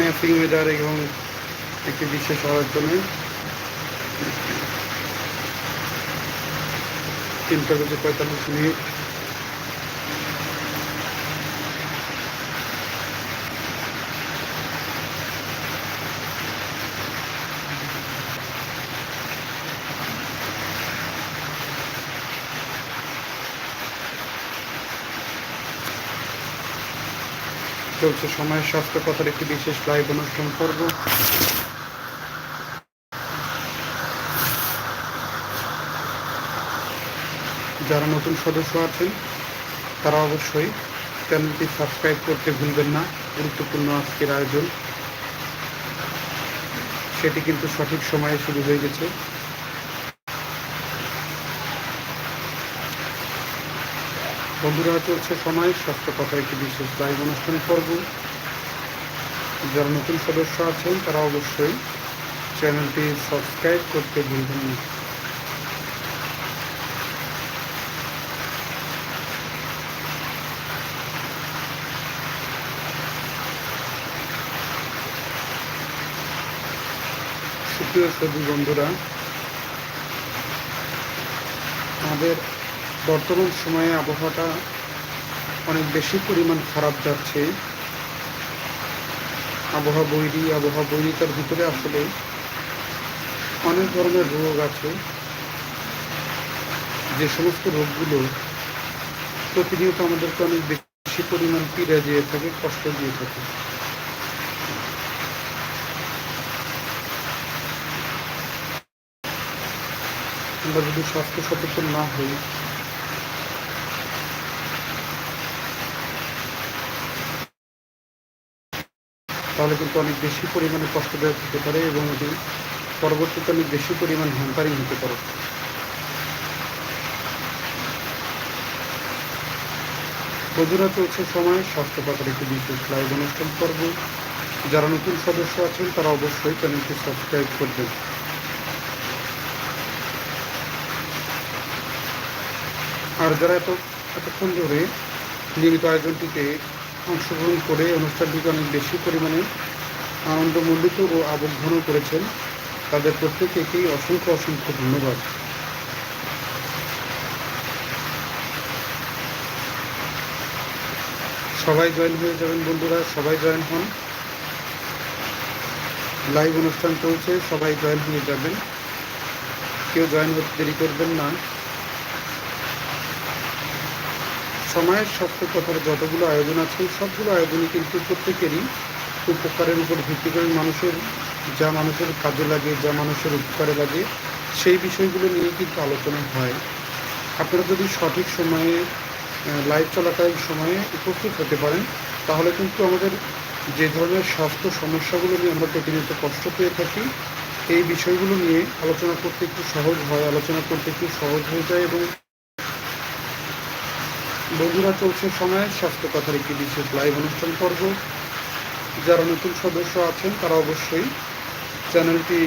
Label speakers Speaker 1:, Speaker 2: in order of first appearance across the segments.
Speaker 1: Mapping weather এবং একটি বিশেষ আয়োজনে তিনটা বেজে পঁয়তাল্লিশ মিনিট। চলছে সময়ের স্বাস্থ্য কথার একটি বিশেষ লাইভ অনুষ্ঠান করব যারা নতুন সদস্য আছেন, তারা অবশ্যই চ্যানেলটি সাবস্ক্রাইব করতে ভুলবেন না। গুরুত্বপূর্ণ আজকের আয়োজন। সেটি কিন্তু সঠিক সময়ে শুরু হয়ে গেছে। বন্ধুরা, চলছে সময়। স্বাস্থ্য কথা একটি বিশেষ লাইভ অনুষ্ঠান করব যারা নতুন সদস্য আছেন, তারা অবশ্যই চ্যানেলটি সাবস্ক্রাইব করতে ভুলবেন না। সুপ্রিয় সবুজ বন্ধুরা, আমাদের বর্তমান সময়ে আবহাওয়াটা অনেক বেশি পরিমাণ খারাপ যাচ্ছে। আবহাওয়া বৈরি, আবহাওয়া বৈরিতার ভিতরে আসলে অনেক ধরনের রোগ আছে। যে সমস্ত রোগগুলো প্রতিনিয়ত আমাদেরকে অনেক বেশি পরিমাণ পীড়া দিয়ে থাকে, কষ্ট দিয়ে থাকে। আমরা যদি স্বাস্থ্য সচেতন না হই তাহলে কিন্তু অনেক বেশি পরিমাণে কষ্টদায়ক হতে পারে এবং এটি পরবর্তীতে অনেক বেশি পরিমাণ হ্যাম্পারিং হতে পারে। বন্ধুরা, চলছে সময়। স্বাস্থ্য পাতার একটি বিশেষ লাইভ অনুষ্ঠান করব যারা নতুন সদস্য আছেন, তারা অবশ্যই চ্যানেলটি সাবস্ক্রাইব করবেন। আর যারা এত এতক্ষণ ধরে নিয়মিত আয়োজনটিতে অংশগ্রহণ করে অনুষ্ঠানটিকে অনেক বেশি পরিমাণে আনন্দমণ্ডিত ও আবদ্ধন করেছেন। তাদের প্রত্যেকেই অসংখ্য অসংখ্য ধন্যবাদ। সবাই জয়েন হয়ে যাবেন বন্ধুরা, সবাই জয়েন হন। লাইভ অনুষ্ঠান চলছে, সবাই জয়েন হয়ে যাবেন। কেউ জয়েন হতে দেরি করবেন না। সময়ের স্বাস্থ্য কথার যতগুলো আয়োজন আছে, সবগুলো আয়োজনই কিন্তু প্রত্যেকেরই উপকারের উপর ভিত্তি করে মানুষের, যা মানুষের কাজে লাগে, যা মানুষের উপকারে লাগে, সেই বিষয়গুলো নিয়ে কিন্তু আলোচনা হয়। আপনারা যদি সঠিক সময়ে লাইভ চলাকালীন সময়ে উপস্থিত হতে পারেন, তাহলে কিন্তু আমাদের যে ধরনের স্বাস্থ্য সমস্যাগুলো নিয়ে আমরা প্রতিনিয়ত কষ্ট পেয়ে থাকি, এই বিষয়গুলো নিয়ে আলোচনা করতে একটু সহজ হয়, আলোচনা করতে একটু সহজ হয়ে যায় এবং বন্ধুরা চলছে সময় স্বাস্থ্য কথার একটি বিশেষ লাইভ অনুষ্ঠান পর্ব। যারা নতুন সদস্য আছেন, তারা অবশ্যই চ্যানেলটি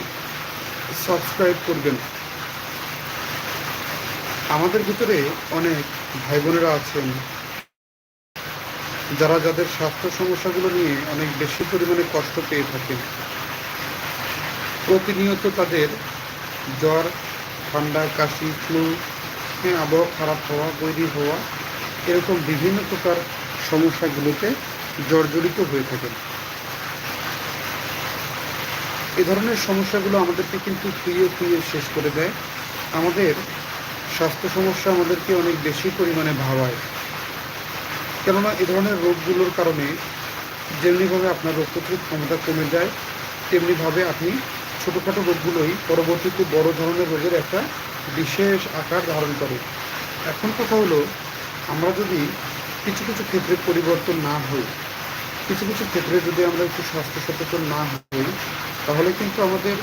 Speaker 1: সাবস্ক্রাইব করবেন। আমাদের ভিতরে অনেক ভাই বোনেরা আছেন, যারা যাদের স্বাস্থ্য সমস্যাগুলো নিয়ে অনেক বেশি পরিমাণে কষ্ট পেয়ে থাকেন। প্রতিনিয়ত তাদের জ্বর, ঠান্ডা, কাশি, ফ্লু হ্যাঁ আবহাওয়া খারাপ হওয়া বৈরি হওয়া এরকম বিভিন্ন প্রকার সমস্যাগুলোতে জর্জরিত হয়ে থাকেন। এ ধরনের সমস্যাগুলো আমাদেরকে কিন্তু খুইয়ে খুইয়ে শেষ করে দেয়। আমাদের স্বাস্থ্য সমস্যা আমাদেরকে অনেক বেশি পরিমাণে ভাবায়। কেননা এ ধরনের রোগগুলোর কারণে যেমনিভাবে আপনার রোগ প্রতিরোধ ক্ষমতা কমে যায়, তেমনিভাবে আপনি ছোটোখাটো রোগগুলোই পরবর্তীতে বড় ধরনের রোগের একটা বিশেষ আকার ধারণ করে। এখন কথা হলো আমরা যদি কিছু কিছু ক্ষেত্রে পরিবর্তন না হই, কিছু কিছু ক্ষেত্রে যদি আমরা একটু স্বাস্থ্য সচেতন না হই, তাহলে কিন্তু আমাদের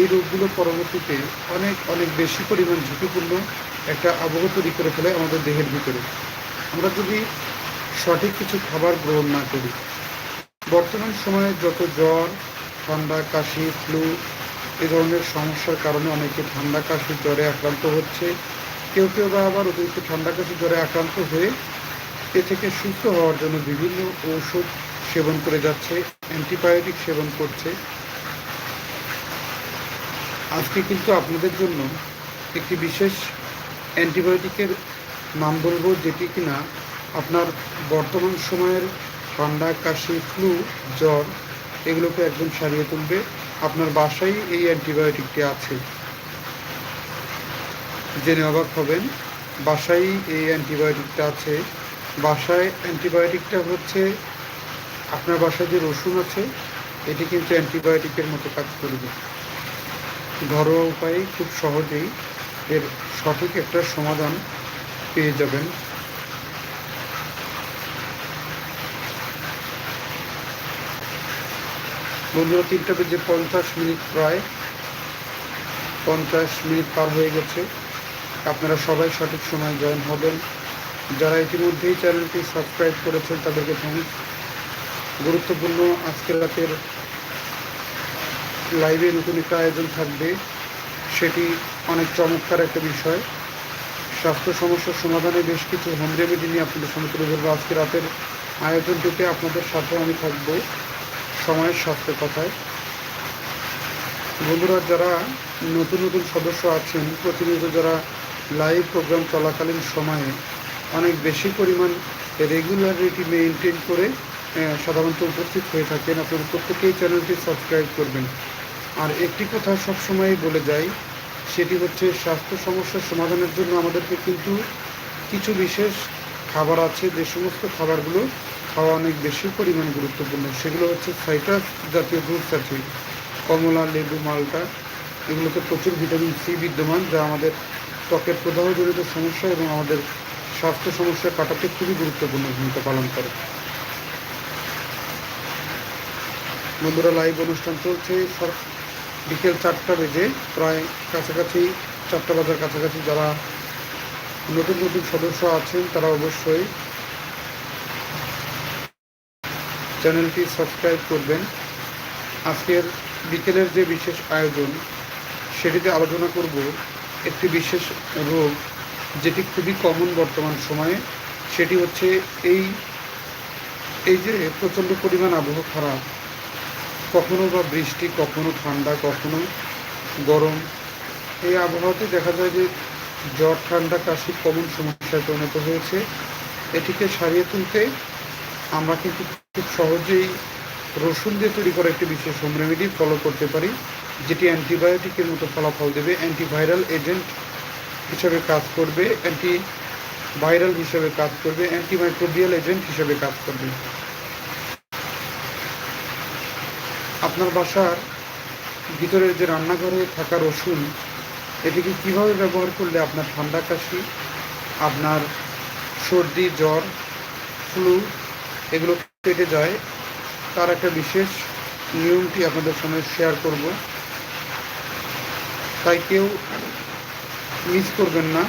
Speaker 1: এই রোগগুলো পরবর্তীতে অনেক অনেক বেশি পরিমাণ ঝুঁকিপূর্ণ একটা আবহ তৈরি করে ফেলে আমাদের দেহের ভিতরে। আমরা যদি সঠিক কিছু খাবার গ্রহণ না করি, বর্তমান সময়ে যত জ্বর, ঠান্ডা, কাশি, ফ্লু এ ধরনের সমস্যার কারণে অনেকে ঠান্ডা, কাশি, জ্বরে আক্রান্ত হচ্ছে। কেউ কেউ বা আবার অতিরিক্ত ঠান্ডা কাশি, জ্বরে আক্রান্ত হয়ে এ থেকে সুস্থ হওয়ার জন্য বিভিন্ন ঔষধ সেবন করে যাচ্ছে, অ্যান্টিবায়োটিক সেবন করছে। আজকে কিন্তু আপনাদের জন্য একটি বিশেষ অ্যান্টিবায়োটিকের নাম বলব, যেটি কিনা আপনার বর্তমান সময়ের ঠান্ডা, কাশি, ফ্লু, জ্বর, এগুলোকে একদম সারিয়ে তুলবে। আপনার বাসায় এই অ্যান্টিবায়োটিকটি আছে। জেনে অবাক হবেন, বাসায় এই অ্যান্টিবায়োটিকটা আছে। বাসায় অ্যান্টিবায়োটিকটা হচ্ছে, আপনার বাসায় যে রসুন আছে, এটি কিন্তু অ্যান্টিবায়োটিকের মতো কাজ করবে। ঘরোয়া উপায়ে খুব সহজেই এর সঠিক একটা সমাধান পেয়ে যাবেন। বন্ধুরা, তিনটা বেজে পঞ্চাশ মিনিট প্রায়, পঞ্চাশ মিনিট পার হয়ে গেছে। আপনারা সবাই সঠিক সময় জয়েন হবেন। যারা ইতিমধ্যেই চ্যানেলটি সাবস্ক্রাইব করেছেন, তাদেরকে থ্যাংকস গুরুত্বপূর্ণ আজকের রাতের লাইভে নতুন একটা আয়োজন থাকবে। সেটি অনেক চমৎকার একটা বিষয়। স্বাস্থ্য সমস্যার সমাধানে বেশ কিছু হোম রেমেডি নিয়ে আপনাদের সামনে তুলে ধরবো। আজকে রাতের আয়োজনটিতে আপনাদের সাথে আমি থাকব সময়ের স্বাস্থ্য কথায়। বন্ধুরা, যারা নতুন নতুন সদস্য আছেন, প্রতিনিয়ত যারা লাইভ প্রোগ্রাম চলাকালীন সময়ে অনেক বেশি পরিমাণ রেগুলারিটি মেনটেন করে সাধারণত উপস্থিত হয়ে থাকেন। আপনারা প্রত্যেকেই চ্যানেলটি সাবস্ক্রাইব করবেন। আর একটি কথা সবসময় বলে যাই, সেটি হচ্ছে স্বাস্থ্য সমস্যার সমাধানের জন্য আমাদেরকে কিন্তু কিছু বিশেষ খাবার আছে। যে সমস্ত খাবারগুলো খাওয়া অনেক বেশি পরিমাণ গুরুত্বপূর্ণ। সেগুলো হচ্ছে সাইট্রাস জাতীয় ফ্রুটস আছে। কমলা, লেবু, মালটা, এগুলোতে প্রচুর ভিটামিন সি বিদ্যমান, যা আমাদের ত্বকের প্রদাহজনিত সমস্যা এবং আমাদের স্বাস্থ্য সমস্যা কাটাতে খুবই গুরুত্বপূর্ণ ভূমিকা পালন করে। বন্ধুরা লাইভ অনুষ্ঠান চলছে। বিকেল চারটা বেজে প্রায় কাছাকাছি, চারটা বাজার কাছাকাছি যারা নতুন নতুন সদস্য আছেন, তারা অবশ্যই চ্যানেলটি সাবস্ক্রাইব করবেন। আজকের বিকেলের যে বিশেষ আয়োজন, সেটিতে আলোচনা করব একটি বিশেষ রোগ, যেটি খুবই কমন বর্তমান সময়ে, সেটি হচ্ছে এই এই যে প্রচণ্ড পরিমাণ আবহাওয়া খারাপ, কখনো বা বৃষ্টি, কখনো ঠান্ডা, কখনো গরম, এই আবহাওয়াতে দেখা যায় যে জ্বর, ঠান্ডা, কাশি কমন সমস্যায় পরিণত হয়েছে। এটিকে সারিয়ে তুলতে আমরা কিন্তু খুব সহজেই রসুন দিয়ে তৈরি করা একটি বিশেষ হোম রেমেডি ফলো করতে পারি। যেটি অ্যান্টিবায়োটিকের মতো ফলাফল দেবে। অ্যান্টিভাইরাল এজেন্ট হিসেবে কাজ করবে অ্যান্টি ভাইরাল হিসেবে কাজ করবে, অ্যান্টিমাইক্রোবিয়াল এজেন্ট হিসেবে কাজ করবে। আপনার বাসার ভিতরের যে রান্নাঘরে থাকা রসুন, এটিকে কীভাবে ব্যবহার করলে আপনার ঠান্ডা কাশি, আপনার সর্দি, জ্বর, ফ্লু এগুলো কেটে যায়, তার একটা বিশেষ নিয়মটি আপনাদের সঙ্গে শেয়ার করব। তাই কেউ মিস করবেন না।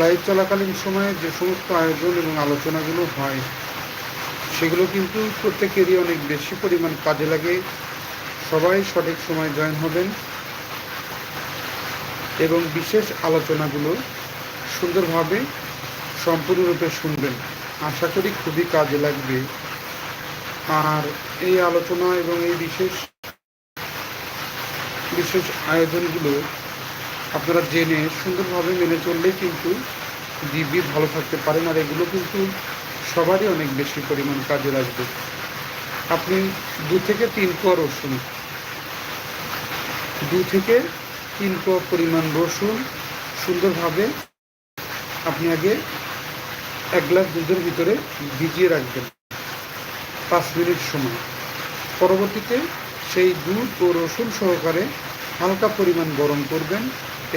Speaker 1: লাইভ চলাকালীন সময়ে যে সমস্ত আয়োজন এবং আলোচনাগুলো হয়, সেগুলো কিন্তু প্রত্যেকেরই অনেক বেশি পরিমাণ কাজে লাগে। সবাই সঠিক সময় জয়েন হবেন এবং বিশেষ আলোচনাগুলো সুন্দরভাবে সম্পূর্ণরূপে শুনবেন। আশা করি খুবই কাজে লাগবে। আর এই আলোচনা এবং এই বিশেষ বিশেষ আয়োজনগুলো আপনারা জেনে সুন্দরভাবে মেনে চললেই কিন্তু দিব্যি ভালো থাকতে পারেন, আর এগুলো কিন্তু সবারই অনেক বেশি পরিমাণ কাজে লাগবে। আপনি দু থেকে তিন কোয়া রসুন, দু থেকে তিন কোয়া পরিমাণ রসুন সুন্দরভাবে আপনি আগে এক গ্লাস দুধের ভিতরে ভিজিয়ে রাখবেন পাঁচ মিনিট সময়। পরবর্তীতে সেই দুধ ও রসুন সহকারে হালকা পরিমাণ গরম করবেন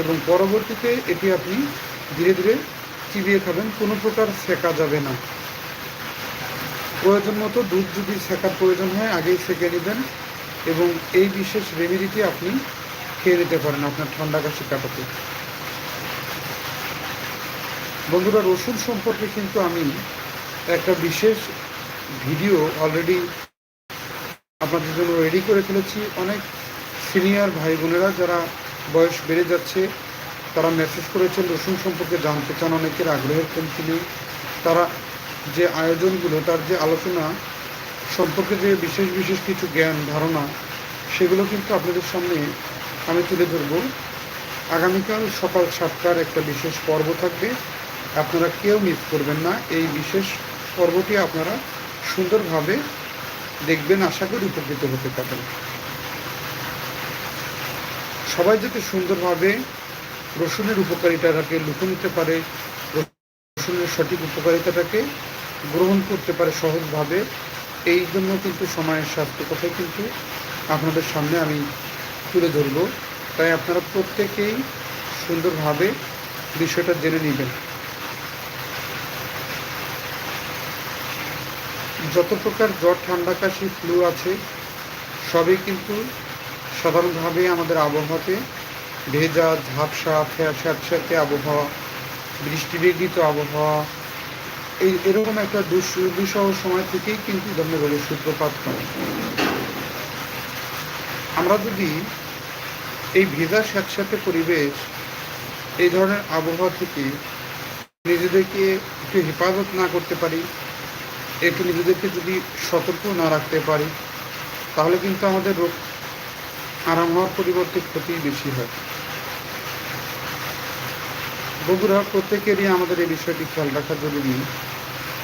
Speaker 1: এবং পরবর্তীতে এটি আপনি ধীরে ধীরে চিবিয়ে খাবেন। কোনো প্রকার সেকা যাবে না। প্রয়োজন মতো দুধ যদি সেকার প্রয়োজন হয়, আগেই সেকে নেবেন এবং এই বিশেষ রেমেডিটি আপনি খেয়ে নিতে পারেন আপনার ঠান্ডা কাশি কাটাতে। বন্ধুরা, রসুন সম্পর্কে কিন্তু আমি একটা বিশেষ ভিডিও অলরেডি আপনাদের জন্য রেডি করে ফেলেছি। অনেক সিনিয়র ভাই বোনেরা যারা বয়স বেড়ে যাচ্ছে, তারা মেসেজ করেছেন, রসুন সম্পর্কে জানতে চান, অনেকের আগ্রহের কমতি নেই। তারা যে আয়োজনগুলো, তার যে আলোচনা সম্পর্কে যে বিশেষ বিশেষ কিছু জ্ঞান, ধারণা, সেগুলো কিন্তু আপনাদের সামনে আমি তুলে ধরব। আগামীকাল সকাল সাতটার একটা বিশেষ পর্ব থাকবে। আপনারা কেউ মিস করবেন না। এই বিশেষ পর্বটি আপনারা সুন্দরভাবে দেখবেন, আশা করি উপকৃত হতে পারেন সবাই যাতে সুন্দরভাবে রসুনের উপকারিতাটাকে লুকে নিতে পারে, রসুনের সঠিক উপকারিতাটাকে গ্রহণ করতে পারে সহজভাবে, এই জন্য কিন্তু সময়ের স্বাস্থ্য কথাই কিন্তু আপনাদের সামনে আমি তুলে ধরব। তাই আপনারা প্রত্যেকেই সুন্দরভাবে বিষয়টা জেনে নেবেন। যত প্রকার জ্বর, ঠান্ডা, কাশি ফ্লু আছে, সবই কিন্তু সাধারণভাবে আমাদের আবহাওয়াতে ভেজা ঝাপসা স্যাঁতস্যাঁতে আবহাওয়া, বৃষ্টিবিঘ্নিত আবহাওয়া, এই এরকম একটা দুঃসহ সময় থেকেই কিন্তু ধরনের রোগের সূত্রপাত হয়। আমরা যদি এই ভেজা স্যাঁতস্যাঁতে পরিবেশ এই ধরনের আবহাওয়া থেকে নিজেদেরকে একটু হেফাজত না করতে পারি, একটু নিজেদেরকে যদি সতর্ক না রাখতে পারি, তাহলে কিন্তু আমাদের রোগ আরাম হওয়ার পরিবর্তে ক্ষতি বেশি হয়। বন্ধুরা প্রত্যেকেরই আমাদের এই বিষয়টি খেয়াল রাখা জরুরি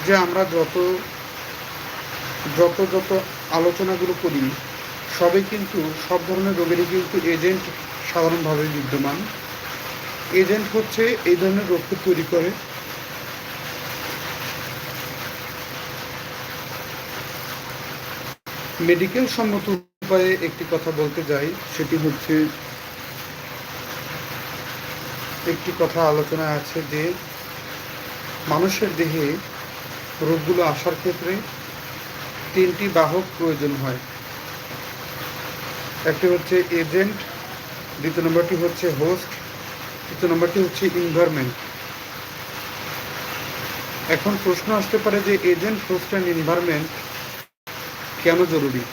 Speaker 1: যে আমরা যত যত যত আলোচনাগুলো করি সবে কিন্তু সব ধরনের রোগেরই কিন্তু এজেন্ট সাধারণভাবে বিদ্যমান। এজেন্ট হচ্ছে এই ধরনের রোগকে তৈরি করে। মেডিকেল সম্মত উপায়ে একটি কথা বলতে যাই, সেটি হচ্ছে একটি কথা আলোচনায় আছে যে মানুষের দেহে রোগগুলো আসার ক্ষেত্রে তিনটি বাহক প্রয়োজন হয়। একটি হচ্ছে এজেন্ট, দ্বিতীয় নম্বরটি হচ্ছে হোস্ট, তৃতীয় নম্বরটি হচ্ছে ইনভারমেন্ট এখন প্রশ্ন আসতে পারে যে এজেন্ট, হোস্ট, অ্যান্ড ইনভারমেন্ট কেন জরুরি?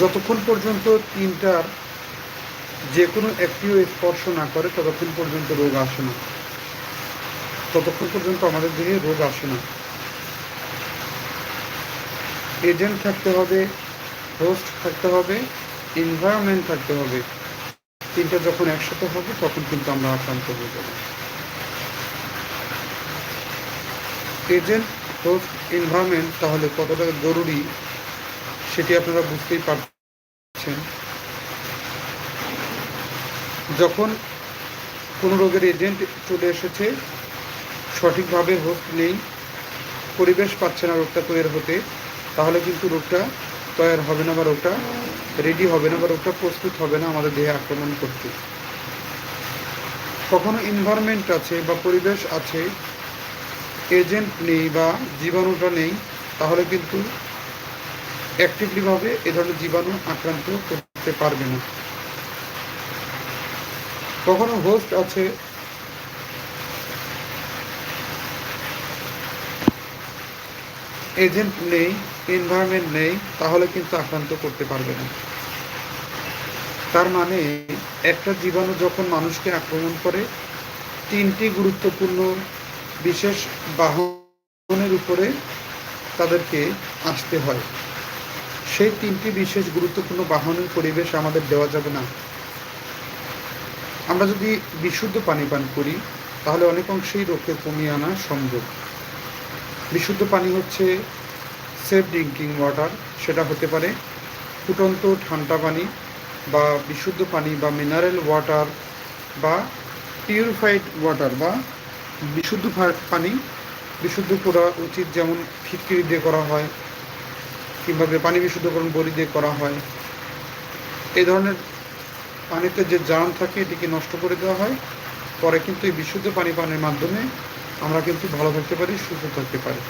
Speaker 1: যতক্ষণ পর্যন্ত তিনটার যে কোনো একটিও স্পর্শ না করে, ততক্ষণ পর্যন্ত রোগ আসে না। ততক্ষণ পর্যন্ত আমাদের দেহে রোগ আসে না। এজেন্ট থাকতে হবে, হোস্ট থাকতে হবে, এনভায়রনমেন্ট থাকতে হবে। তিনটা যখন একসাথে হবে, তখন কিন্তু আমরা আক্রান্ত হয়ে যাব। এজেন্ট, হোস্ট, এনভায়রনমেন্ট তাহলে কতটা জরুরি সেটি আপনারা বুঝতেই পারছেন। যখন কোনো রোগের এজেন্ট চলে এসেছে, সঠিকভাবে হোস্ট নেই, পরিবেশ পাচ্ছে না রোগটা তৈরি হতে, তাহলে কিন্তু রোগটা তৈরি হবে না বা রোগটা রেডি হবে না বা রোগটা প্রস্তুত হবে না আমাদের দেহে আক্রমণ করতে। কখনো এনভায়রনমেন্ট আছে বা পরিবেশ আছে এজেন্ট নেই বা জীবাণুটা নেই, তাহলে কিন্তু অ্যাক্টিভলিভাবে এ ধরনের জীবাণু আক্রান্ত করতে পারবে না। কখনো হোস্ট আছে এজেন্ট নেই এনভায়রনমেন্ট নেই, তাহলে কিন্তু আক্রান্ত করতে পারবে না। তার মানে একটা জীবাণু যখন মানুষকে আক্রমণ করে, তিনটি গুরুত্বপূর্ণ বিশেষ বাহনের উপরে তাদেরকে আসতে হয়। সেই তিনটি বিশেষ গুরুত্বপূর্ণ বাহনের পরিবেশ আমাদের দেওয়া যাবে না। আমরা যদি বিশুদ্ধ পানি পান করি, তাহলে অনেক অংশেই রোগকে কমিয়ে আনা সম্ভব। বিশুদ্ধ পানি হচ্ছে সেফ ড্রিঙ্কিং ওয়াটার সেটা হতে পারে ফুটন্ত ঠান্ডা পানি বা বিশুদ্ধ পানি বা মিনারেল ওয়াটার বা পিউরিফাইড ওয়াটার বা বিশুদ্ধ পানি। বিশুদ্ধ করা উচিত যেমন ফিটকিরি দিয়ে করা হয় কিংবা পানি বিশুদ্ধকরণ বড়ি দিয়ে করা হয়, এই ধরনের পানিতে যে জার্ম থাকে, এটিকে নষ্ট করে দেওয়া হয়। পরে কিন্তু এই বিশুদ্ধ পানি পানের মাধ্যমে আমরা কিন্তু ভালো থাকতে পারি, সুস্থ থাকতে পারি।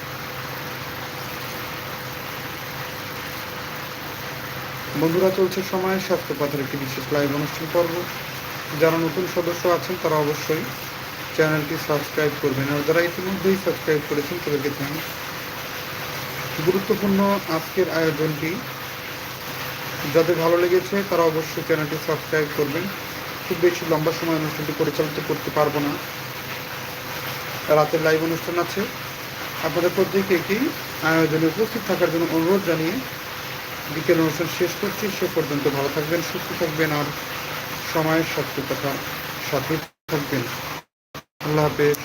Speaker 1: বন্ধুরা, চলছে সময়। স্বাস্থ্য পাথের একটি বিশেষ লাইভ অনুষ্ঠান পর্ব। যারা নতুন সদস্য আছেন, তারা অবশ্যই চ্যানেলটি সাবস্ক্রাইব করবেন। আর যারা ইতিমধ্যেই সাবস্ক্রাইব করেছেন, তাদেরকে থ্যাংকস গুরুত্বপূর্ণ আজকের আয়োজনটি। যাদের ভালো লেগেছে, তারা অবশ্যই চ্যানেলটি সাবস্ক্রাইব করবেন। খুব বেশি লম্বা সময় অনুষ্ঠানটি পরিচালিত করতে পারব না। রাতের লাইভ অনুষ্ঠান আছে। আপনাদের প্রত্যেকেই আয়োজনে উপস্থিত থাকার জন্য অনুরোধ জানিয়ে বিকেল অনুষ্ঠান শেষ করছি। সে পর্যন্ত ভালো থাকবেন, সুস্থ থাকবেন আর সময়ের সত্য কথা সাথে থাকবেন। আল্লাহ হাফেজ।